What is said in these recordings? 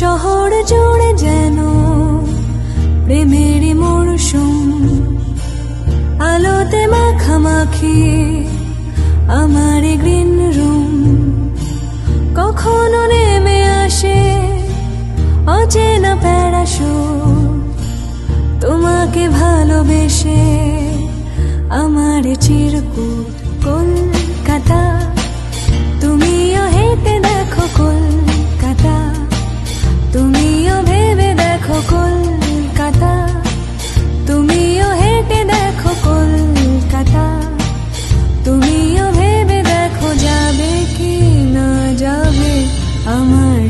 শহর জুড়ে যেন প্রেমের মরশুম। আলোতে মাখামাখি আমার গ্রিন রুম। কখনো নেমে আসে অচেনা প্যারাশুট। তোমাকে ভালোবেসে আমার চিরকুট কলকাতা।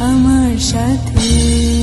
আমার সাথে।